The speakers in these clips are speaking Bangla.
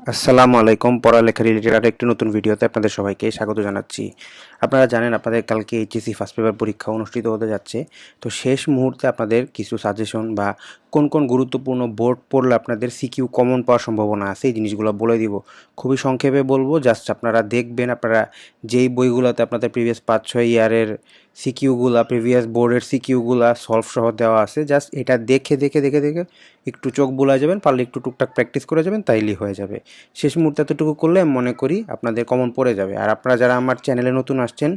আসসালামু আলাইকুম পড়ালেখা রিলেটেড আর একটি নতুন ভিডিওতে আপনাদের সবাইকে স্বাগত জানাচ্ছি। আপনারা জানেন আপনাদের কালকে এইচএসি ফার্স্ট পেপার পরীক্ষা অনুষ্ঠিত হতে যাচ্ছে। তো শেষ মুহূর্তে আপনাদের কিছু সাজেশন বা কোন কোন গুরুত্বপূর্ণ বোর্ড পড়লে আপনাদের সিকিউ কমন পাওয়ার সম্ভাবনা আছে, এই জিনিসগুলো বলে দিব। খুবই সংক্ষেপে বলব জাস্ট আপনারা দেখবেন, আপনারা যেই বইগুলোতে আপনাদের প্রিভিয়াস পাঁচ ছয় ইয়ারের সিকিউগুলা প্রিভিয়াস বোর্ডের সিকিউগুলা সলভ সহ দেওয়া আছে। জাস্ট এটা দেখে দেখে দেখে দেখে একটু চোখ বোলা যাবেন, পারলে একটু টুকটাক প্র্যাকটিস করে যাবেন, তাইলেই হয়ে যাবে। শেষ মুহূর্তে এতটুকু করলে মনে করি আপনাদের কমন পড়ে যাবে। আর আপনারা যারা আমার চ্যানেলে নতুন আসছেন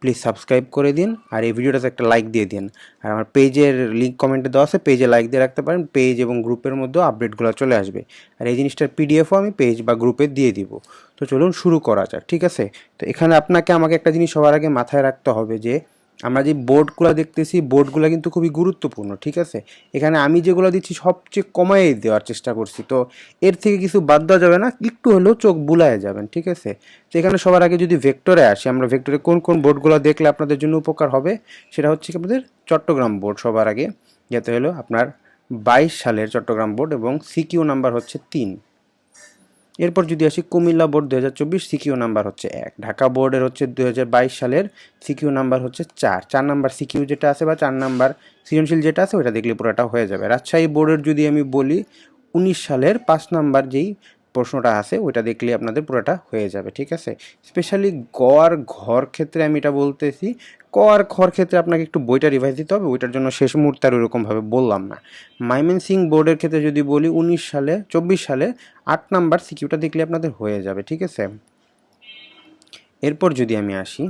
প্লিজ সাবস্ক্রাইব করে দিন আর এই ভিডিওটাতে একটা লাইক দিয়ে দিন। আর আমার পেজের লিঙ্ক কমেন্টে দেওয়া আছে পেজে লাইক দিয়ে রাখতে পারেন পেজ এবং গ্রুপের মধ্যেও আপডেটগুলো চলে আসবে। আর এই জিনিসটার পিডিএফও আমি পেজ বা গ্রুপে দিয়ে দিব। তো চলুন শুরু করা যাক, ঠিক আছে? তো এখানে আপনাকে আমাকে একটা জিনিস সবার আগে মাথায় রাখতে হবে যে আমরা যে বোর্ডগুলো দেখতেছি বোর্ডগুলো কিন্তু খুবই গুরুত্বপূর্ণ, ঠিক আছে? এখানে আমি যেগুলো দিচ্ছি সবচেয়ে কমাই দেওয়ার চেষ্টা করছি। তো এর থেকে কিছু বাদ দেওয়া যাবে না, একটু হলেও চোখ বুলায় যাবেন, ঠিক আছে? তো এখানে সবার আগে যদি ভেক্টরে আসি, আমরা ভেক্টরে কোন কোন বোর্ডগুলো দেখলে আপনাদের জন্য উপকার হবে? সেটা হচ্ছে কি আপনাদের চট্টগ্রাম বোর্ড সবার আগে যেতে হলো আপনার বাইশ সালের চট্টগ্রাম বোর্ড এবং সিকিউ নাম্বার হচ্ছে তিন। এরপর যদি আসি কুমিল্লা বোর্ড দু হাজার চব্বিশ সিকিউ নাম্বার হচ্ছে এক, ঢাকা বোর্ডের হচ্ছে দু হাজার বাইশ সালের সিকিউ নাম্বার হচ্ছে চার। চার নাম্বার সিকিউ যেটা আছে বা চার নাম্বার সৃজনশীল যেটা আছে ওটা দেখলে পুরোটা হয়ে যাবে। রাজশাহী বোর্ডের যদি আমি বলি, উনিশ সালের পাঁচ নাম্বার যেই প্রশ্নটা আছে, ওইটা দেখলে আপনাদের পুরোটা হয়ে যাবে, ঠিক আছে? স্পেশালি গ আর ঘর ক্ষেত্রে আমি এটা বলতেছি ক আর খর ক্ষেত্রে আপনাকে একটু বইটা রিভাইজ দিতে হবে ওইটার জন্য শেষ মুহূর্তে আর ওইরকমভাবে বললাম না। মাইমেন সিং বোর্ডের ক্ষেত্রে যদি বলি, উনিশ সালে, চব্বিশ সালে আট নাম্বার সিকিউটা দেখলে আপনাদের হয়ে যাবে, ঠিক আছে? এরপর যদি আমি আসি,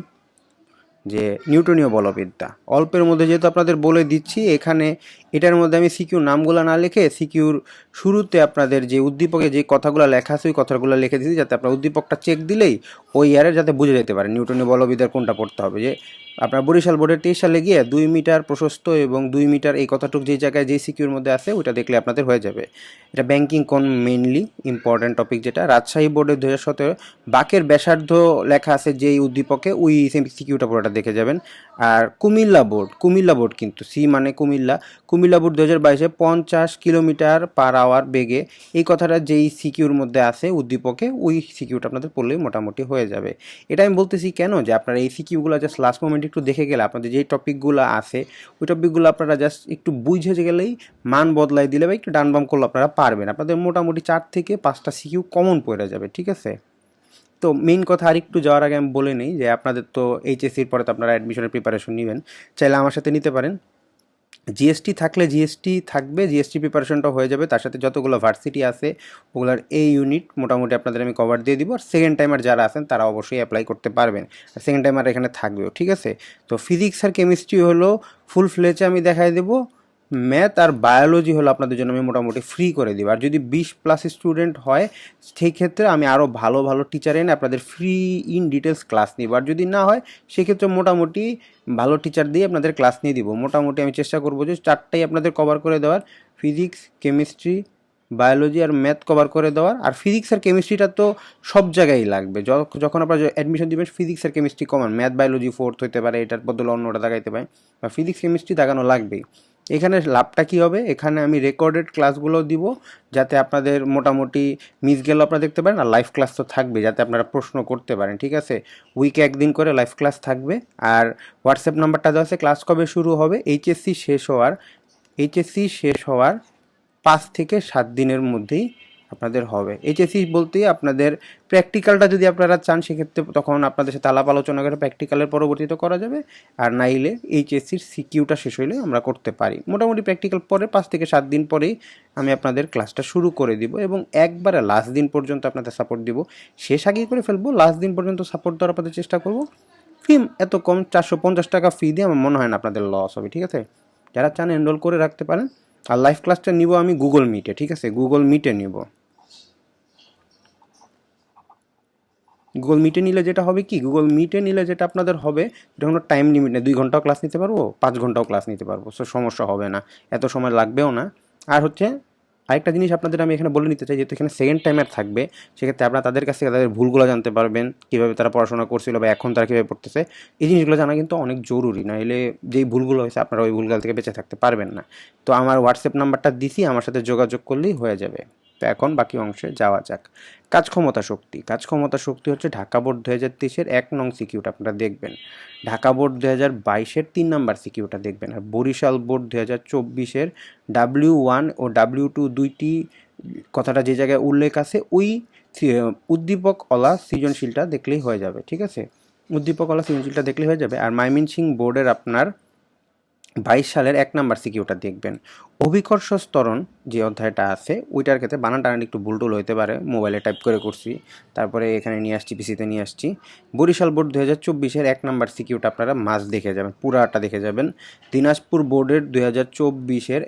যে নিউটনীয় বলবিদ্যা, অল্পের মধ্যে যেহেতু আপনাদের বলে দিচ্ছি, এখানে এটার মধ্যে আমি সিকিউর নামগুলো না লিখে সিকিউর শুরুতে আপনাদের যে উদ্দীপকে যে কথাগুলো লেখা আছে, ওই কথাগুলো লিখে দিচ্ছি যাতে আপনার উদ্দীপকটা চেক দিলেই ওই ইয়ারে যাতে বুঝে যেতে পারে নিউটনীয় বলবিদ্যার কোনটা পড়তে হবে যে আপনার বরিশাল বোর্ডের তেইশ সালে গিয়ে দুই মিটার প্রশস্ত এবং দুই মিটার এই কথাটুক যেই জায়গায় যেই সিকিউর মধ্যে আছে, ওইটা দেখলে আপনাদের হয়ে যাবে। এটা ব্যাংকিং কোন মেইনলি ইম্পর্ট্যান্ট টপিক যেটা। রাজশাহী বোর্ডের দু হাজার সতেরো বাকের ব্যাসার্ধ লেখা আছে যেই উদ্দীপকে, ওই সিকিউটা পুরোটা দেখে যাবেন। আর কুমিল্লা বোর্ড কুমিল্লা বোর্ড কিন্তু সি মানে কুমিল্লা। কুমিল্লা বোর্ড দু হাজার বাইশে পঞ্চাশ কিলোমিটার পার আওয়ার বেগে এই কথাটা যেই সিকিউর মধ্যে আছে উদ্দীপকে, ওই সিকিউটা আপনাদের পড়লেই মোটামুটি হয়ে যাবে। এটা আমি বলতেছি কেন যে আপনারা এই সিকিউগুলো জাস্ট লাস্ট মোমেন্ট একটু দেখে গেলে আপনাদের যেই টপিকগুলো আছে, ওই টপিকগুলো আপনারা জাস্ট একটু বুঝে গেলেই মান বদলাই দিলে বা একটু ডান বাম করলে আপনারা পারবেন। আপনাদের মোটামুটি চার থেকে পাঁচটা সিকিউ কমন পড়ে যাবে, ঠিক আছে? তো মেইন কথা আর একটু যাওয়ার আগে আমি বলে নিই যে আপনাদের তো এইচএসসির পরে তো আপনারা অ্যাডমিশনের প্রিপারেশন নেবেন, চাইলে আমার সাথে নিতে পারেন। জিএসটি থাকলে জিএসটি থাকবে জিএসটি প্রিপারেশনটা হয়ে যাবে। তার সাথে যতগুলো ভার্সিটি আছে, ওগুলোর এই ইউনিট মোটামুটি আপনাদের আমি কভার দিয়ে দিব। আর সেকেন্ড টাইমার যারা আছেন, তারা অবশ্যই অ্যাপ্লাই করতে পারবেন। আর সেকেন্ড টাইমার এখানে থাকবেও, ঠিক আছে? তো ফিজিক্স আর কেমিস্ট্রি হলো ফুল ফ্লেচে আমি দেখাই দেবো। ম্যাথ আর বায়োলজি হলো আপনাদের জন্য আমি মোটামুটি ফ্রি করে দিব। আর যদি বিশ প্লাস স্টুডেন্ট হয়, সেই ক্ষেত্রে আমি আরও ভালো ভালো টিচার এনে আপনাদের ফ্রি ইন ডিটেলস ক্লাস নিব। আর যদি না হয় সেক্ষেত্রে মোটামুটি ভালো টিচার দিয়ে আপনাদের ক্লাস নিয়ে দিব। মোটামুটি আমি চেষ্টা করব যে চারটাই আপনাদের কভার করে দেওয়ার। ফিজিক্স কেমিস্ট্রি বায়োলজি আর ম্যাথ কভার করে দেওয়ার। আর ফিজিক্স আর কেমিস্ট্রিটা তো সব জায়গায় লাগবে। যখন আপনারা অ্যাডমিশন দিবেন ফিজিক্স আর chemistry common math biology fourth হতে পারে, এটার বদলে অন্যটা দেখাইতে পারে বা ফিজিক্স কেমিস্ট্রি দেখানো লাগবেই। এখানে লাভটা কী হবে? এখানে আমি রেকর্ডেড ক্লাসগুলো দিব, যাতে আপনাদের মোটামুটি মিস গেলেও আপনারা দেখতে পারেন, আর লাইভ ক্লাস তো থাকবে যাতে আপনারা প্রশ্ন করতে পারেন, ঠিক আছে? উইকে একদিন করে লাইভ ক্লাস থাকবে, আর হোয়াটসঅ্যাপ নাম্বারটা দেওয়া আছে ক্লাস কবে শুরু হবে? এইচএসসি শেষ হওয়ার এইচএসসি শেষ হওয়ার পাঁচ থেকে সাত দিনের মধ্যেই আপনাদের হবে। এইচএসসি বলতে আপনাদের প্র্যাকটিক্যালটা যদি আপনারা চান, সেক্ষেত্রে তখন আপনাদের সাথে আলাপ আলোচনা করে প্র্যাকটিক্যালের পরবর্তীতে করা যাবে। আর নাইলে এইচএসসির সিকিউটা শেষ হইলে আমরা করতে পারি। মোটামুটি প্র্যাকটিক্যাল পরে পাঁচ থেকে সাত দিন পরেই আমি আপনাদের ক্লাসটা শুরু করে দিব এবং একবারে লাস্ট দিন পর্যন্ত আপনাদের সাপোর্ট দিব। শেষ আগেই করে ফেলব লাস্ট দিন পর্যন্ত সাপোর্ট দেওয়ার আপনাদের চেষ্টা করব। ফি এত কম, চারশো পঞ্চাশ টাকা ফি দিয়ে আমার মনে হয় না আপনাদের লস হবে, ঠিক আছে? যারা চান এনরোল করে রাখতে পারেন। আর লাইভ ক্লাসটা নিব আমি গুগল মিটে ঠিক আছে? গুগল মিটে নিব। গুগল মিটে নিলে যেটা হবে কি? গুগল মিটে নিলে যেটা আপনাদের হবে এটা কোনো টাইম লিমিট নেই। দুই ঘন্টাও ক্লাস নিতে পারব, পাঁচ ঘন্টাও ক্লাস নিতে পারব সো সমস্যা হবে না। এত সময় লাগবেও না। আর হচ্ছে, আরেকটা জিনিস আপনাদের আমি এখানে বলে নিতে চাই, যেহেতু এখানে সেকেন্ড টাইমের থাকবে, সেক্ষেত্রে আপনারা তাদের কাছ থেকে তাদের ভুলগুলো জানতে পারবেন, কীভাবে তারা পড়াশোনা করছিল বা এখন তারা কীভাবে পড়তেছে। এই জিনিসগুলো জানা কিন্তু অনেক জরুরি না এলে যেই ভুলগুলো হয়েছে, আপনারা ওই ভুলগুলো থেকে বেঁচে থাকতে পারবেন না। তো আমার হোয়াটসঅ্যাপ নাম্বারটা দিছি, আমার সাথে যোগাযোগ করলেই হয়ে যাবে। তো এখন বাকি অংশে যাওয়া যাক। কাজ ক্ষমতা শক্তি। কাজ ক্ষমতা শক্তি হচ্ছে ঢাকা বোর্ড দু হাজার তেইশের এক নং সিকিউটা আপনারা দেখবেন। ঢাকা বোর্ড দু হাজার বাইশের তিন নাম্বার সিকিউটা দেখবেন। আর বরিশাল বোর্ড দু হাজার চব্বিশের ডাব্লিউ ওয়ান ও ডাব্লিউ টু দুইটি কথাটা যে জায়গায় উল্লেখ আছে, ওই উদ্দীপক অলা সৃজনশীলটা দেখলেই হয়ে যাবে, ঠিক আছে? উদ্দীপক অলা সৃজনশীলটা দেখলেই হয়ে যাবে। আর মাইমিন সিং বোর্ডের আপনার বাইশ সালের এক নাম্বার সিকিউটা দেখবেন। অভিকর্ষ স্তরণ যে অধ্যায়টা আছে, ওইটার ক্ষেত্রে বানান টানান একটু বুলটুল হইতে পারে, মোবাইলে টাইপ করে করছি। তারপরে এখানে নিয়ে আসছি, পিসিতে নিয়ে আসছি। বরিশাল বোর্ড দু হাজার চব্বিশের এক নাম্বার সিকিউটা আপনারা মাস দেখে যাবেন, পুরাটা দেখে যাবেন। দিনাজপুর বোর্ডের দু হাজার চব্বিশের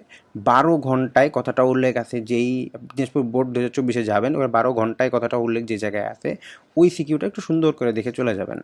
বারো ঘন্টায় কথাটা উল্লেখ আছে, যেই দিনাজপুর বোর্ড দু হাজার চব্বিশে যাবেন এবার বারো ঘন্টায় কথাটা উল্লেখ যে জায়গায় আছে, ওই সিকিউটা একটু সুন্দর করে দেখে চলে যাবেন।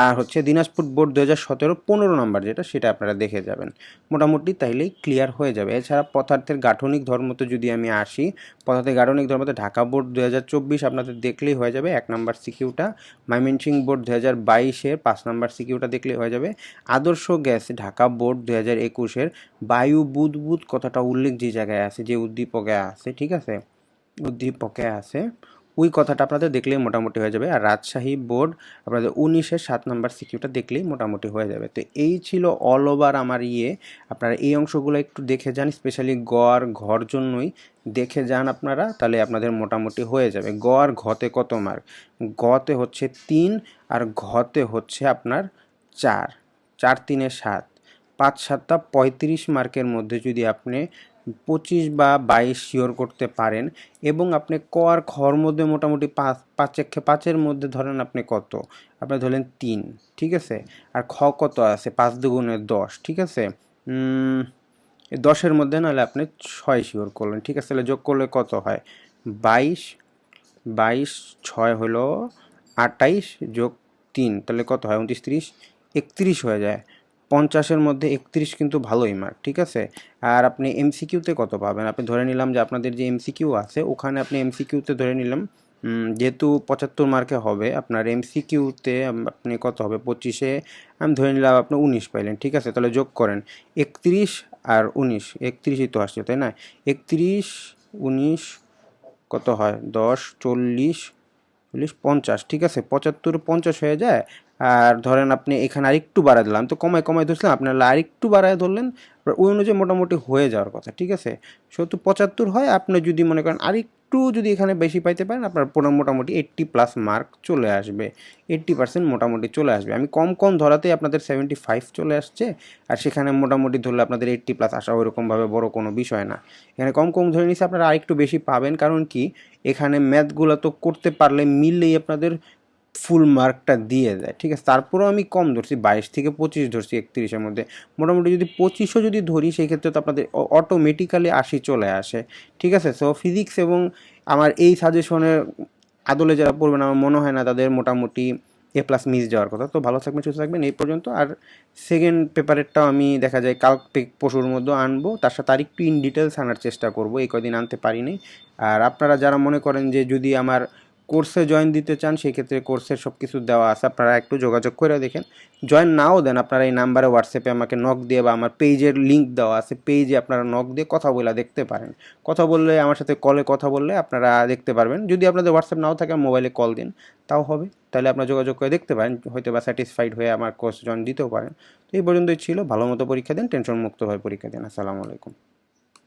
আর হচ্ছে দিনাজপুর বোর্ড দু হাজার সতেরো পনেরো নম্বর যেটা, সেটা আপনারা দেখে যাবেন। মোটামুটি তাইলেই ক্লিয়ার হয়ে যাবে। এছাড়া পদার্থের গাঠনিক ধর্মতে যদি আমি আসি, পদার্থের গাঠনিক ধর্মতে ঢাকা বোর্ড দু হাজার চব্বিশ আপনাদের দেখলেই হয়ে যাবে, এক নাম্বার সিকিউটা। মাইমেনসিং বোর্ড দু হাজার বাইশের পাঁচ নাম্বার সিকিউটা দেখলেই হয়ে যাবে। আদর্শ গ্যাস ঢাকা বোর্ড দু হাজার একুশের বায়ু বুদবুদ কথাটা উল্লেখ যে জায়গায় আছে, যে উদ্দীপকে আছে, ঠিক আছে? উদ্দীপকে আছে। ওই কথাটা আপনাদের দেখলেই মোটামুটি হয়ে যাবে। আর রাজশাহী বোর্ড আপনাদের উনিশের সাত নাম্বার সিকিউটা দেখলেই মোটামুটি হয়ে যাবে। তো এই ছিল অল ওভার আমার ইয়ে। আপনারা এই অংশগুলো একটু দেখে যান স্পেশালি গ আর ঘর জন্যই দেখে যান আপনারা, তাহলে আপনাদের মোটামুটি হয়ে যাবে। গ আর ঘতে কত মার্ক গতে হচ্ছে তিন আর ঘতে হচ্ছে আপনার চার। চার, তিনে সাত। পাঁচ সাতটা পঁয়ত্রিশ মার্কের মধ্যে যদি আপনি পঁচিশ বা বাইশ শিওর করতে পারেন এবং আপনি ক আর খর মধ্যে মোটামুটি পাঁচ পাঁচ একে পাঁচের মধ্যে ধরেন আপনি কত? আপনি ধরলেন তিন, ঠিক আছে? আর খ কত আছে? পাঁচ দুগুণে দশ, ঠিক আছে? দশের মধ্যে নাহলে আপনি ছয় শিওর করলেন, ঠিক আছে? তাহলে যোগ করলে কত হয়? বাইশ বাইশ ছয় হলো আটাইশ যোগ তিন, তাহলে কত হয়? উনত্রিশ, তিরিশ, একত্রিশ হয়ে যায়। পঞ্চাশের মধ্যে একত্রিশ কিন্তু ভালোই মার্ক ঠিক আছে? আর আপনি এমসিকিউতে কত পাবেন? আপনি ধরে নিলাম যে আপনাদের যে এমসিকিউ আছে, ওখানে আপনি এমসিকিউতে ধরে নিলাম যেহেতু পঁচাত্তর মার্কে হবে, আপনার এমসিকিউতে আপনি কত হবে? পঁচিশে, আমি ধরে নিলাম আপনি উনিশ পাইলেন, ঠিক আছে? তাহলে যোগ করেন, একত্রিশ আর উনিশ, একত্রিশই তো আসছে, তাই না? একত্রিশ, উনিশ, কত হয়? দশ, চল্লিশ চল্লিশ, পঞ্চাশ, ঠিক আছে? পঁচাত্তর, পঞ্চাশ হয়ে যায় আর ধরেন আপনি এখানে আরেকটু বাড়ায় দিলাম, তো কমায় কমায় ধরছিলাম, আপনার আরেকটু বাড়ায় ধরলেন ওই অনুযায়ী মোটামুটি হয়ে যাওয়ার কথা, ঠিক আছে? সেহেতু পঁচাত্তর হয়, আপনি যদি মনে করেন আরেকটু যদি এখানে বেশি পাইতে পারেন, আপনার পুরো মোটামুটি এইট্টি প্লাস মার্ক চলে আসবে এইট্টি পার্সেন্ট মোটামুটি চলে আসবে। আমি কম কম ধরাতেই আপনাদের সেভেন্টি ফাইভ চলে আসছে, আর সেখানে মোটামুটি ধরলে আপনাদের এইট্টি প্লাস আসা ওইরকমভাবে বড় কোনো বিষয় না। এখানে কম কম ধরে নিচ্ছে আপনারা আরেকটু বেশি পাবেন, কারণ কি? এখানে ম্যাথগুলো তো করতে পারলে মিললেই আপনাদের ফুল মার্কটা দিয়ে দেয়, ঠিক আছে? তারপরেও আমি কম ধরছি, বাইশ থেকে পঁচিশ ধরছি একত্রিশের মধ্যে। মোটামুটি যদি পঁচিশও যদি ধরি, সেই ক্ষেত্রে তো আপনাদের অটোমেটিক্যালি আশি চলে আসে, ঠিক আছে? সো ফিজিক্স এবং আমার এই সাজেশনের আদলে যারা পড়বেন, আমার মনে হয় না তাদের মোটামুটি এ প্লাস মিস যাওয়ার কথা। তো ভালো থাকবেন, সুস্থ থাকবেন এই পর্যন্ত। আর সেকেন্ড পেপারেরটাও আমি দেখা যায় কাল পে- পরশুর মধ্যে আনব। তার সাথে আর একটু ইন ডিটেলস আনার চেষ্টা করব। এই কদিন আনতে পারিনি। আর আপনারা যারা মনে করেন যে যদি আমার কোর্সে জয়েন দিতে চান সেই ক্ষেত্রে কোর্সের সব কিছু দেওয়া আছে। আপনারা একটু যোগাযোগ করে দেখেন। জয়েন নাও দেন, আপনারা এই নাম্বারে হোয়াটসঅ্যাপে আমাকে নক দিয়ে বা আমার পেজের লিঙ্ক দেওয়া আছে পেজে আপনারা নক দিয়ে কথা বলে দেখতে পারেন। কথা বললে, আমার সাথে কলে কথা বললে আপনারা দেখতে পারবেন। যদি আপনাদের হোয়াটসঅ্যাপ নাও থাকে মোবাইলে কল দিন। তাও হবে। তাহলে আপনারা যোগাযোগ করে দেখতে পারেন, হয়তো বা স্যাটিসফাইড হয়ে আমার কোর্স জয়েন দিতেও পারেন। তো এই পর্যন্তই ছিল। ভালো মতো পরীক্ষা দিন টেনশন মুক্তভাবে পরীক্ষা দিন। আসসালামু আলাইকুম।